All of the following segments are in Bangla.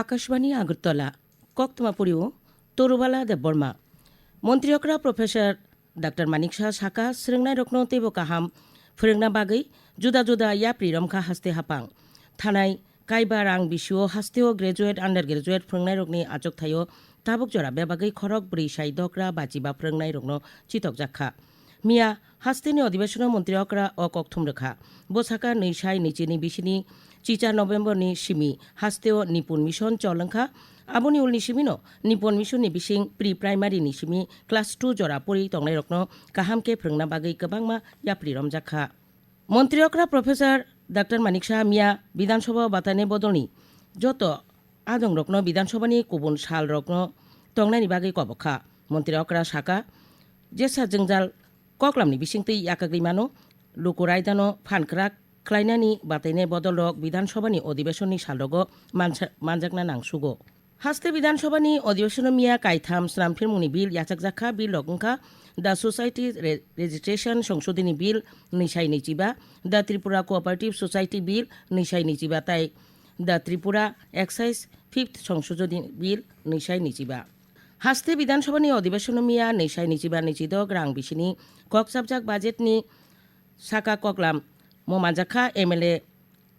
আকাশবাণী আগরতলা কক্তমা পুরীও তরুবালা দেববর্মা। মন্ত্রীয়করা প্রফেসর ডাক্তার মানিক শাহ সাকা শ্রেংনাই রক্ন তেব কাহাম ফ্রেংনা বাগৈ জুদা জুদা ইয়াপ্রি রমখা হাস্তে হাপাং। থানাই কাইবা আং বিশুও হাস্তেও গ্রেজুয়েট, আন্ডার গ্রেজুয়েট ফ্রেংনাই রকনি আচক থাইও তাবক জরা বেবাগৈ খরক ব্রী সাই দকরা বাজিবা ফ্রেংনাই রকন চিতক জাখা। মিয়া হাস্তিনি অধিবেশনের মন্ত্রী অকরা অ কক্ষম রেখা বোসাকা নি সাই নিচে নি বিশিনি, চিচা, নভেম্বর নি সিমি হাস্তে ও নিপুন মিশন, চলংখা আবনি উল নিশিমিন নিপন মিশন নি বিশিং প্রি প্রাইমারি নিশিমি, ক্লাস টু জরা পড়ি তংলাই রকন কাহামকে, ফ্রংনা বাগৈ গবাংমা ইয়াপ্রি রমজাখা। মন্ত্রী অকরা, প্রফেসর ডাক্তার মানিক সাহা, মিয়া বিধানসভা বাতানে বদলনি। যত আদং রকন বিধানসভানি কুবন সাল রকন তংনাইনি বাগৈ কবখা। মন্ত্রী অকরা সাকা জেসা জঞ্জাল koklamni bisingtui yakagrimano lukuraidano phankrak khlainani bataine bodolrok বিধানসভানি অধিবেশননি সালগ মানজাকনা নাংসুগো হাস্তে বিধানসভানি অধিবেশন মিয়া কাইথাম স্নামফির মুনি বিল ইয়াচাকজাখা বিল লগংখা দ্য সোসাইটি রেজিস্ট্রেশন সংশোধনী বিল নিশাই নিচিবা the Tripura cooperative society bill নিশাই নিচিবা তাই দ্য ত্রিপুরা এক্সাইজ ফিফথ সংশোধনী বিল নিশাই নিচিবা হাসতে নিয়ে অধিবেশন মিয়া, নেশায় নিচিবা নিচিদ গ্রাং বিশিনী বাজেট নি সাকা ককলাম। মমাজাখা, এমএলএ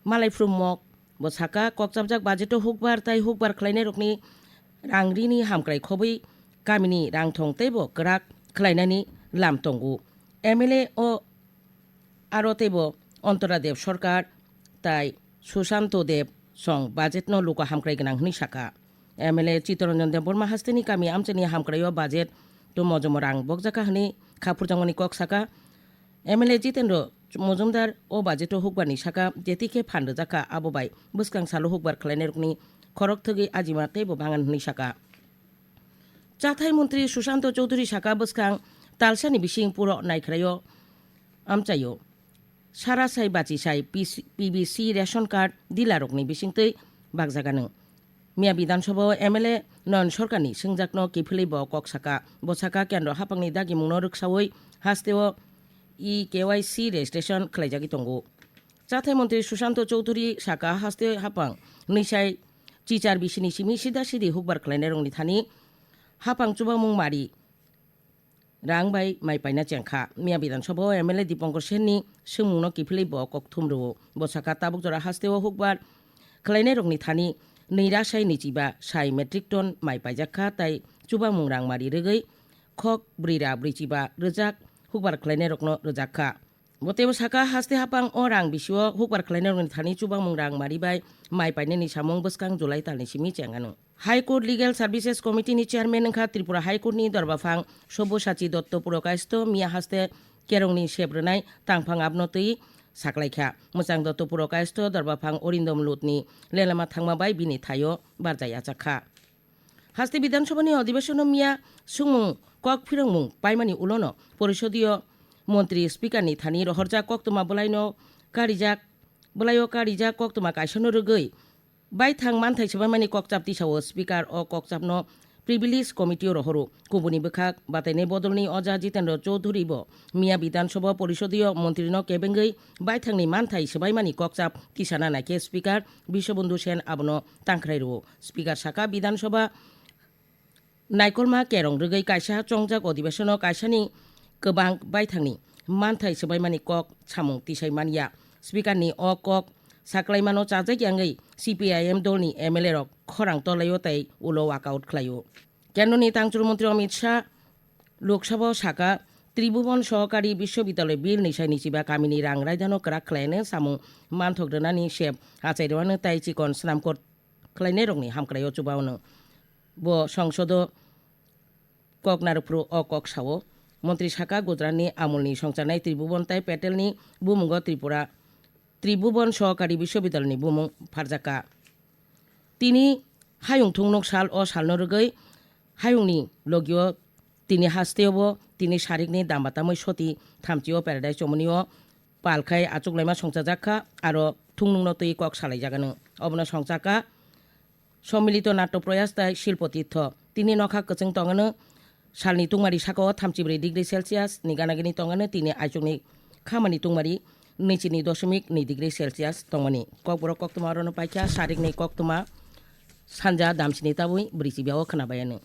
মালাইফ্রুমক বো সাকা কক্সাবজাক বাজেটও হুক বার তাই হুক বার খাইনে রকনি রাংরিনি হামক্রাই খবই। গামিনি রাং থংতেইব গ্রাক খাইনানি লাম তঙ্গু। এমএলএ ও আরও তেব অন্তরাদেব সরকার, তাই সুশান্ত দেব সং বাজেট ন লুকা হামক্রাই গোনাং সাকা। M L A Chittaranjan Debbarma হাস্তিনি কামি আমচেনি হামকড়াইও বাজেট তো মজম রাং বকজাকা হনি খাপুর জামনি কক সাকা M L A Jitendra Majumdar O budget হুকবানি সাকা জেতিকে ফান্ড জাকা আবাই বুসকাং সালো হুকবার খেলাইনের রকনি খরক থগি আজিমা তেব ভাঙান হনি সাকা চাথাই মন্ত্রী সুশান্ত চৌধুরী সাকা বুসকাং তালসানি বিশিং পুর নাইখরাইও আমচাইও সারা সাই বাচি সাই পিবিসি রেশন কার্ড দিলা রকনি বাকজাগানো মিয়া বিধানসভা এমএলএ নয়ন সরকারনি, সংজাকন কিফিলি ব ককসাকা, বসাকা, কেন্দ্র, হাপাংনি, দাগি, মুনো, রুকসাওই হাস্তেও ই কে কেওয়াইসি রেজিস্ট্রেশন খেলাইজাগি তঙ্গু। চাথাই মন্ত্রী সুশান্ত চৌধুরী সাকা হাস্তে হাপাং, নিশাই, চিচার বিশিনি সিমি সিদা সিদি হুকবার খেলাইনাই রংনি থানি, হাপাং, চুবা মুং মারি রাং বাই মাই পাইনা চেংখা মিয়া বিধানসভা এমএলএ দীপঙ্কর সেননি, সুমুনো কিফিলি ব কক থুমরু বসাকা তাবুক জরা হাস্তেও হুকবার খেলাইনাই রংনি থানি। nirasai nichiba shai metric ton mai pajakha tai chuba mungrang mari regai খক brira brichiba রোজাক হুকবার khlaine rokno rejakha মতেও সাকা হাস্তে হাপাং ও রাং বিশিও হুকবার খ্লাইনে রং থানি চুবা মুরাং মারিবাই মাই পাইনে নি সামং বসকাং জুলাই তালনি সিমি চেঙ্গানো high court legal services committee নি চেয়ারম্যান খা ত্রিপুরা হাইকোর্ট নি দরবাফাং সব্যসাচী দত্ত পুরকায়স্ত মিয়া হাস্তে কেরং নি সেব্রনাই তাংফাং আবনতই saklaikha mojang Duttapur tupuro ka Arindam লুটনি লেলামা orindom lutni lelama thangma bai bini thayo বিধানসভা অধিবেশন মিয়া সুমুং কক ফিরংমুং পাইমানি উলন। পরিষদীয় মন্ত্রী স্পিকার নি থানি রহরজা কক্তমা বলাইন কারিজাক বলাইও কারিজা কক্তমা তোমা কাইসন রগৈ। বাই থাং মানথাই সেবাই মানি কক চাপতি সাও স্পিকার অ কক চাপন প্রিভিলিজ কমিটিও রহরু কুবুনি বেখাক বাতাইনে বদলনি অজা জিতেন্দ্র চৌধুরী ব মিয়া বিধানসভা পরিষদীয় মন্ত্রীন কেবেঙ্গৈ বাইথাংনি মানথাই সবাইমানি ককচাপ তিসানা নাইকে স্পিকার বিশ্ববন্ধু সেন আবনো তাংখ্রাইরু স্পিকার শাখা বিধানসভা नायकलमा केरं रोगै कायसा चंजाक अधिवेशन कायसानि गोबां बायथांनि मानथाय सोबायमानि कक सामुं तिसायमानिया स्पिकारनि अ कक saklaimano chajek yangai CPIM dolni MLA rok khorang tolayo tai ulo workout khlayo কেননি তাংচুর মন্ত্রী অমিত শাহ, লোকসভা শাখা, ত্রিভুবন সহকারী বিশ্ববিদ্যালয় বিল নিশা নিচিবা কামিনী রাংরাই জানো ক্রাক খ্লাইনে সামু মানথগ্রনানি সেব আচার্যবানো তাই চিকন স্নাম স্নামকর খ্লাইনে রংনি হামক্রাইও চুবাওনো। ব সংসদ ককনারপুর অ কক সাও। মন্ত্রী শাখা গুজরাটনি আমলনি সংসারনাই ত্রিভুবন তাই প্যাটেলনি বুমুগ ত্রিপুরা ত্রিভুবন সহকারী বিশ্ববিদ্যালয় বুম ফারজাকা। তিনি হায়ুং থুংনক সাল ও সালনরগৈ হায়ুংনি লগিও। তিনি হাস্তেব তিনি সারিকনি দামবাতামৈ সতী থামচিও প্যারাডাইজ চমনিও পালখাই আচুকলাইমা সংসার সংসাজাকা আরও থুংনুং তৈ কক সালাই জাগানো। অবন সংসাকা, সম্মিলিত নাট্য প্রয়াস তাই শিল্পতীর্থ তিনি নখা কচিং টঙানো সালনি তুমারি সাকো থামচিব্রী ডিগ্রি সেলসিয়াস নিগানাগিনি টঙানো তিনি আইচুকনি খামানি তুমারি निचिनी दशमिक नै डिग्री सेल्सियास दङनि ककबर कक्तमा रन पाइखिया सारिकनि कक्तमा सानजा दामसिनि ताबै ब्रैजिबियाव खोनाबायानो